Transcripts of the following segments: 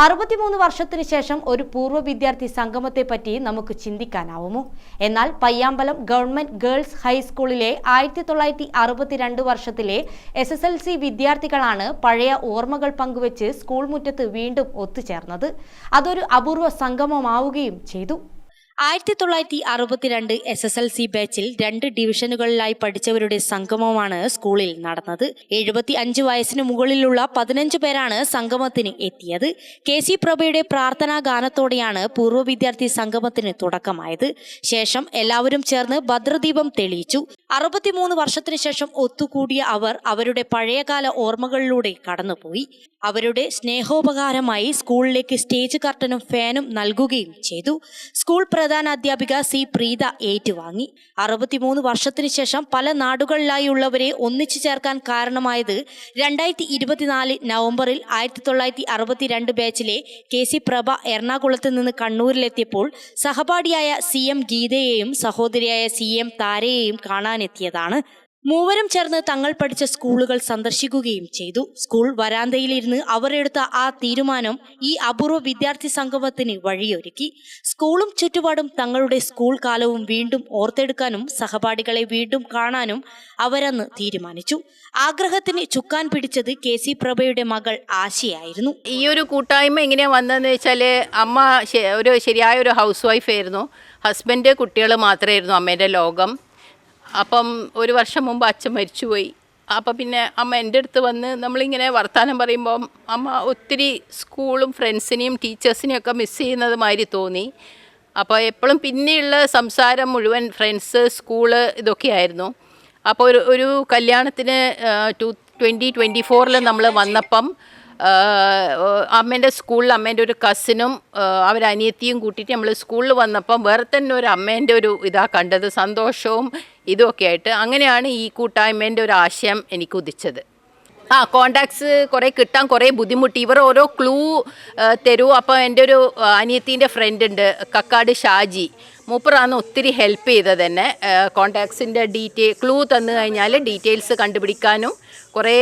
അറുപത്തിമൂന്ന് വർഷത്തിനു ശേഷം ഒരു പൂർവ വിദ്യാർത്ഥി സംഗമത്തെ പറ്റി നമുക്ക് ചിന്തിക്കാനാവുമോ? എന്നാൽ പയ്യാമ്പലം ഗവൺമെന്റ് ഗേൾസ് ഹൈസ്കൂളിലെ ആയിരത്തി തൊള്ളായിരത്തി അറുപത്തിരണ്ട് വർഷത്തിലെ എസ് എസ് എൽ സി വിദ്യാർത്ഥികളാണ് പഴയ ഓർമ്മകൾ പങ്കുവച്ച് സ്കൂൾ മുറ്റത്ത് വീണ്ടും ഒത്തുചേർന്നത്. അതൊരു അപൂർവ സംഗമമാവുകയും ചെയ്തു. ആയിരത്തി തൊള്ളായിരത്തി അറുപത്തിരണ്ട് എസ് എസ് എൽ സി ബാച്ചിൽ രണ്ട് ഡിവിഷനുകളിലായി പഠിച്ചവരുടെ സംഗമമാണ് സ്കൂളിൽ നടന്നത്. എഴുപത്തി അഞ്ച് വയസ്സിന് മുകളിലുള്ള പതിനഞ്ച് പേരാണ് സംഗമത്തിന് എത്തിയത്. കെ സി പ്രഭയുടെ പ്രാർത്ഥനാ ഗാനത്തോടെയാണ് പൂർവ വിദ്യാർത്ഥി സംഗമത്തിന് തുടക്കമായത്. ശേഷം എല്ലാവരും ചേർന്ന് ഭദ്രദീപം തെളിയിച്ചു. അറുപത്തിമൂന്ന് വർഷത്തിനു ശേഷം ഒത്തുകൂടിയ അവർ അവരുടെ പഴയകാല ഓർമ്മകളിലൂടെ കടന്നുപോയി. അവരുടെ സ്നേഹോപകാരമായി സ്കൂളിലേക്ക് സ്റ്റേജ് കർട്ടനും ഫാനും നൽകുകയും ചെയ്തു. സ്കൂൾ പ്രധാന അധ്യാപിക സി പ്രീത ഏറ്റുവാങ്ങി. അറുപത്തിമൂന്ന് വർഷത്തിനു ശേഷം പല നാടുകളിലായി ഉള്ളവരെ ഒന്നിച്ചു ചേർക്കാൻ കാരണമായത് രണ്ടായിരത്തി ഇരുപത്തിനാല് നവംബറിൽ ആയിരത്തി തൊള്ളായിരത്തി അറുപത്തിരണ്ട് ബാച്ചിലെ കെ സി പ്രഭ എറണാകുളത്ത് നിന്ന് കണ്ണൂരിലെത്തിയപ്പോൾ സഹപാഠിയായ സി എം ഗീതയെയും സഹോദരിയായ സി എം താരയെയും കാണാനെത്തിയതാണ് മൂവരും ചേർന്ന് തങ്ങൾ പഠിച്ച സ്കൂളുകൾ സന്ദർശിക്കുകയും ചെയ്തു. സ്കൂൾ വരാന്തയിലിരുന്ന് അവരെടുത്ത ആ തീരുമാനം ഈ അപൂർവ വിദ്യാർത്ഥി സംഗമത്തിന് വഴിയൊരുക്കി. സ്കൂളും ചുറ്റുപാടും തങ്ങളുടെ സ്കൂൾ കാലവും വീണ്ടും ഓർത്തെടുക്കാനും സഹപാഠികളെ വീണ്ടും കാണാനും അവരന്ന് തീരുമാനിച്ചു. ആഗ്രഹത്തിന് ചുക്കാൻ പിടിച്ചത് കെ സി പ്രഭയുടെ മകൾ ആശയായിരുന്നു. ഈ ഒരു കൂട്ടായ്മ എങ്ങനെയാ വന്നതെന്ന് വെച്ചാൽ അമ്മ ഒരു ശരിയായ ഒരു ഹൗസ് വൈഫ് ആയിരുന്നു. ഹസ്ബൻഡ് കുട്ടികൾ മാത്രമായിരുന്നു അമ്മേന്റെ ലോകം. അപ്പം ഒരു വർഷം മുമ്പ് അച്ഛൻ മരിച്ചുപോയി. അപ്പം പിന്നെ അമ്മ എന്റെ അടുത്ത് വന്ന് നമ്മളിങ്ങനെ വർത്തമാനം പറയുമ്പം അമ്മ ഒത്തിരി സ്കൂളും ഫ്രണ്ട്സിനെയും ടീച്ചേഴ്സിനെയും ഒക്കെ മിസ് ചെയ്യുന്നത് മാതിരി തോന്നി. അപ്പോൾ എപ്പോഴും പിന്നെയുള്ള സംസാരം മുഴുവൻ ഫ്രണ്ട്സ് സ്കൂൾ ഇതൊക്കെയായിരുന്നു അപ്പോൾ ഒരു ഒരു കല്യാണത്തിന് ടു ട്വന്റി ട്വന്റി ഫോറിൽ നമ്മൾ വന്നപ്പം അമ്മേന്റെ സ്കൂളിൽ അമ്മേന്റെ ഒരു കസിനും അവരനിയത്തിയും കൂട്ടിയിട്ട് നമ്മൾ സ്കൂളിൽ വന്നപ്പം വേറെ തന്നെ ഒരു അമ്മേന്റെ ഒരു ഇതാ കണ്ടത്. സന്തോഷവും ഇതുമൊക്കെ ആയിട്ട് അങ്ങനെയാണ് ഈ കൂട്ടായ്മേന്റെ ഒരു ആശയം എനിക്ക് ഉദിച്ചത്. ആ കോണ്ടാക്ട്സ് കുറേ കിട്ടാൻ കുറേ ബുദ്ധിമുട്ടി. ഇവർ ഓരോ ക്ലൂ തരൂ. അപ്പോൾ എന്റെ ഒരു അനിയത്തിന്റെ ഫ്രണ്ട് ഉണ്ട് കക്കാട് ഷാജി. മൂപ്പറാണ് ഒത്തിരി ഹെൽപ്പ് ചെയ്തത് തന്നെ കോണ്ടാക്ട്സിന്റെ ഡീറ്റെയിൽ ക്ലൂ തന്നു കഴിഞ്ഞാൽ ഡീറ്റെയിൽസ് കണ്ടുപിടിക്കാനും കുറേ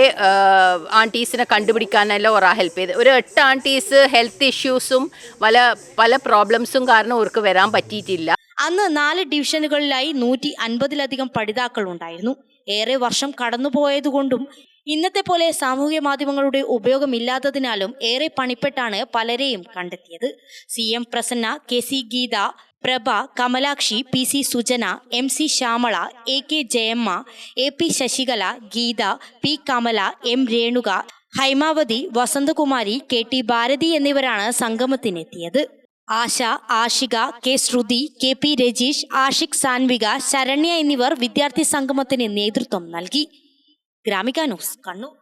ആന്റീസിനെ കണ്ടുപിടിക്കാനെല്ലാം ഒരാ ഹെൽപ്പ് ചെയ്ത്. ഒരു എട്ട് ആന്റീസ് ഹെൽത്ത് ഇഷ്യൂസും പല പല പ്രോബ്ലംസും കാരണം അവർക്ക് വരാൻ പറ്റിയിട്ടില്ല. അന്ന് നാല് ഡിവിഷനുകളിലായി നൂറ്റി അൻപതിലധികം പഠിതാക്കൾ ഉണ്ടായിരുന്നു ഏറെ വർഷം കടന്നുപോയതുകൊണ്ടും ഇന്നത്തെ പോലെ സാമൂഹ്യ മാധ്യമങ്ങളുടെ ഉപയോഗമില്ലാത്തതിനാലും ഏറെ പണിപ്പെട്ടാണ് പലരെയും കണ്ടെത്തിയത്. C M Prasanna K C Geetha Prabha Kamalakshi P C Sujana M C Shyamala A K Jayamma A P Sasikala Geetha P Kamala M Renuka Haimavathi Vasanthakumari K T Bharathi എന്നിവരാണ് സംഗമത്തിനെത്തിയത്. Asha Ashika K Sruthi K P Rajeesh Ashiq Sanvika Saranya എന്നിവർ വിദ്യാർത്ഥി സംഗമത്തിന് നേതൃത്വം നൽകി. Gramika news Kannur.